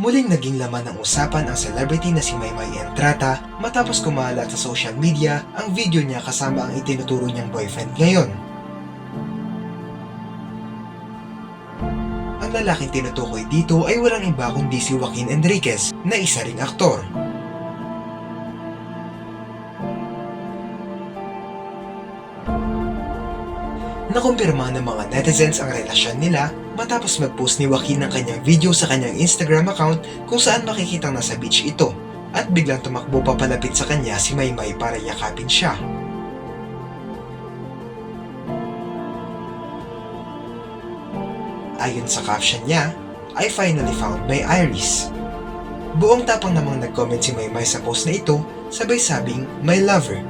Muling naging laman ng usapan ang celebrity na si Maymay Entrata matapos kumalat sa social media ang video niya kasama ang itinuturo niyang boyfriend ngayon. Ang lalaking tinutukoy dito ay walang iba kundi si Joaquin Enriquez na isa ring aktor. Nakumpirma ng mga netizens ang relasyon nila matapos mag-post ni Joaquin ng kanyang video sa kanyang Instagram account kung saan makikitang nasa beach ito at biglang tumakbo papalapit sa kanya si Maymay para yakapin siya. Ayon sa caption niya, I finally found my Iris. Buong tapang namang nag-comment si Maymay sa post na ito, sabay sabing, my lover.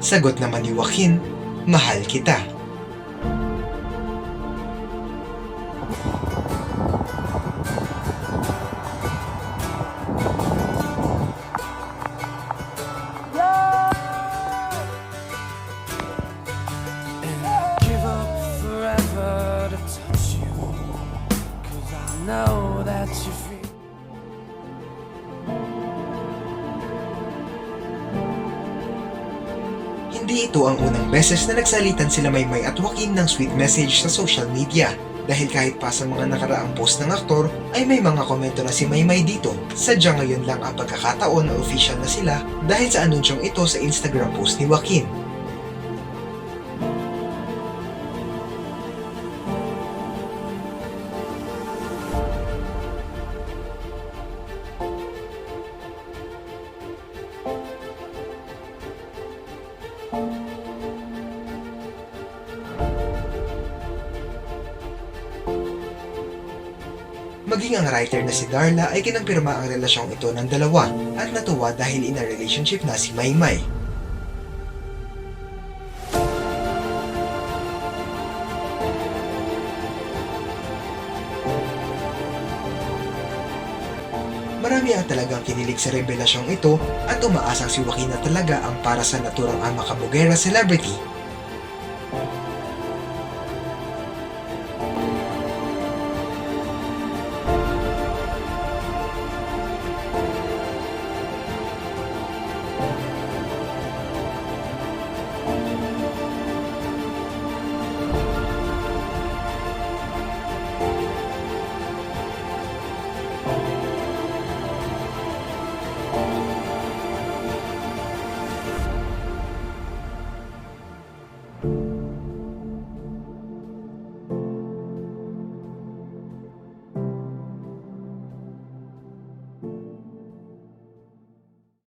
Sagot naman ni Joaquin, mahal kita. Know that you feel. Hindi ito ang unang beses na nagsalitan sila Maymay at Joaquin ng sweet message sa social media. Dahil kahit pa sa mga nakaraang post ng aktor ay may mga komento na si Maymay dito. Sadyang ngayon lang ang pagkakataon na official na sila dahil sa anunsyong ito sa Instagram post ni Joaquin. Maging ang writer na si Darla ay kinampirma ang relasyong ito ng dalawa at natuwa dahil in a relationship na si Maymay. Marami ang talagang kinilig sa revelasyong ito at umaasang si Joaquin na talaga ang para sa naturang ama kabugera celebrity